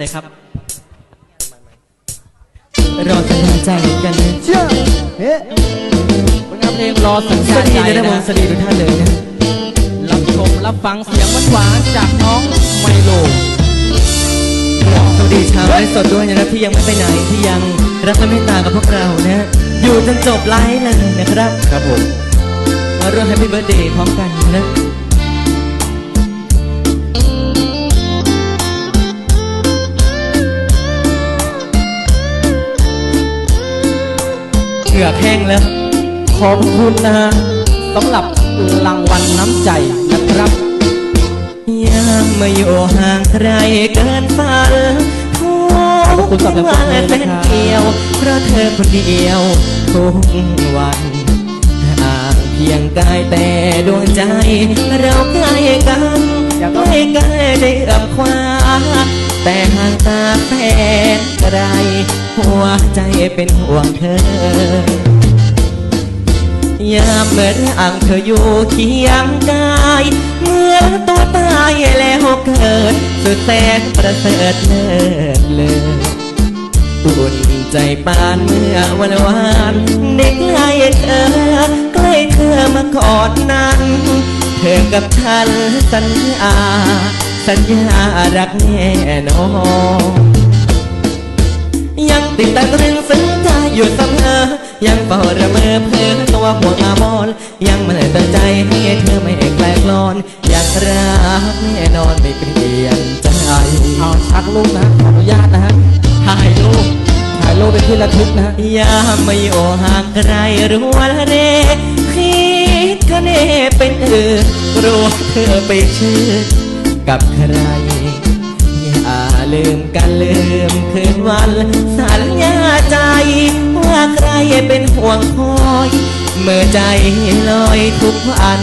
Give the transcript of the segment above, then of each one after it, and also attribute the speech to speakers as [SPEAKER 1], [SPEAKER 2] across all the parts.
[SPEAKER 1] เลยครับรอสัญญาณใจกันนะ
[SPEAKER 2] เชื่อเฮ้ย
[SPEAKER 3] ผลงานเพลงรอสัญ
[SPEAKER 1] ส
[SPEAKER 3] ญา
[SPEAKER 1] วั
[SPEAKER 3] ณ
[SPEAKER 1] สดี
[SPEAKER 3] ใจ
[SPEAKER 1] นะ
[SPEAKER 3] นะ
[SPEAKER 1] ผมสวัสดีทุกท่านเลยนะ
[SPEAKER 3] รับชมรับฟังเสียงหวานๆจากน้องไมโล
[SPEAKER 1] สวัสดีชาวไลฟ์สดด้วยนะครับที่ยังไม่ไปไหนที่ยังรักและเมตตากับพวกเรานะอยู่จนจบไลฟ์เลยนะครับ
[SPEAKER 2] ครับผม
[SPEAKER 1] มาร่วมแฮปปี้เบิร์ดเดย์พร้อมกันนะือแห้งแล้ว
[SPEAKER 3] ขอบคุณนะสำหรับรางวัลน้ำใจนะครับ
[SPEAKER 1] ยังไม่อยู่ห่างใครเกินฝันทุกวัน
[SPEAKER 3] เพลง
[SPEAKER 1] เป็นเดียว เพราะเธอคนเดียวทุกวันห่างเพียงกายแต่ดวงใจ เราใกล้กันใกล้ใกล้ได้เอื้อมคว้า แต่ห่างตาแฟนไกลหัวใจเป็นห่วงเธอยามเมื่อร่างเธออยู่เคียงกายเมื่อตัวตายแล้วเกิด สุดแสนประเสริฐเลิศเลยอุ่นใจปานเมื่อวันวานเด็กใกล้เธอใกล้เธอมากอดนั้น เธอกับฉันสัญญา สัญญารักแน่นอนยังติดตาตรึงซึ้งใจอยู่เสมอยังเฝ้าระเมอเพ้อตัวห่วงอามอนยังไม่ตั้งใจให้เธอไม่แกลกลอนอยากรักแน่นอนไม่เปลี่ยนใจ
[SPEAKER 3] เอาชักลูกนะขออนุญาตนะฮะ
[SPEAKER 1] ถ่ายรูป
[SPEAKER 3] ถ่ายรูปเป็นที่ระลึกนะ
[SPEAKER 1] ยามไม่อยู่ห่างไกลรู้ว่าเรคิดคะเนเป็นอื่นรู้เธอไปชื่อ กับใคร อย่าลืมกันลืมคืนวัน สัญญาใจ ว่าใครเป็นห่วงคอย เมื่อใจลอยทุกวัน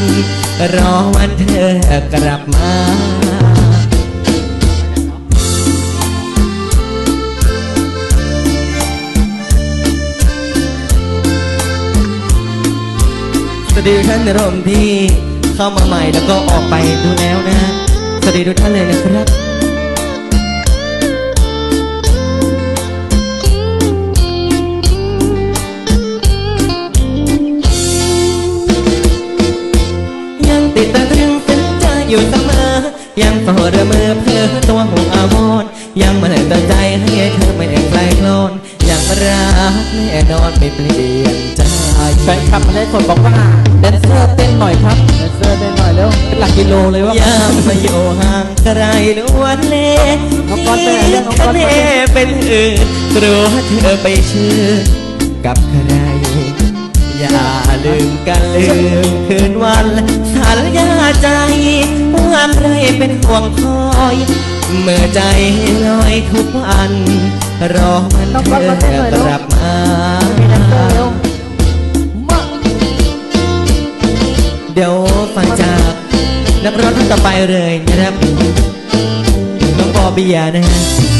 [SPEAKER 1] รอวันเธอกลับมาสวัสดีท่านรมที่เข้ามาใหม่แล้วก็ออกไปดูแล้วนะ วัสดีทุกท่านเลยนะครับ ยังติดตาตรึงซึ้งใจอยู่เสมอ ยังเฝ้าระเมอเพ้อตัวห่วงอาวรณ์ยังไม่ได้ตั้งใจให้เธอไม่แอบไกลโกลนยังรักแน่นอนไม่เปลี่ยนใจ
[SPEAKER 3] แฟนคลับมาได้สดบอกว่าแดนเซอร์เต้นหน่อยครับแดนเซอร์เต้นหน่อยเร็วเป็นหลักกิโลเลยวะ
[SPEAKER 1] ยามมาอยู่ห่างไกลล้วนเล่
[SPEAKER 3] น้องก๊อตไปไหนเรื่องน้องก๊อต
[SPEAKER 1] คะเนเป็นอื่นกลัวเธอไปเชื่อกับใคร อย่าลืมกันลืมคืนวันสัญญาใจว่าใครเป็นห่วงคอย เมื่อใจลอยทุกวัน รอมัน
[SPEAKER 3] น้อง
[SPEAKER 1] เธ
[SPEAKER 3] ก๊อต
[SPEAKER 1] อ
[SPEAKER 3] มาเต้นหน่อยเร็ว
[SPEAKER 1] กลับมา
[SPEAKER 3] มีแดนเซอร์เร็ว
[SPEAKER 1] เดี๋ยวฟังจากนักร้องท่านต่อไปเลยนะครับน้องบอเบียนะฮะ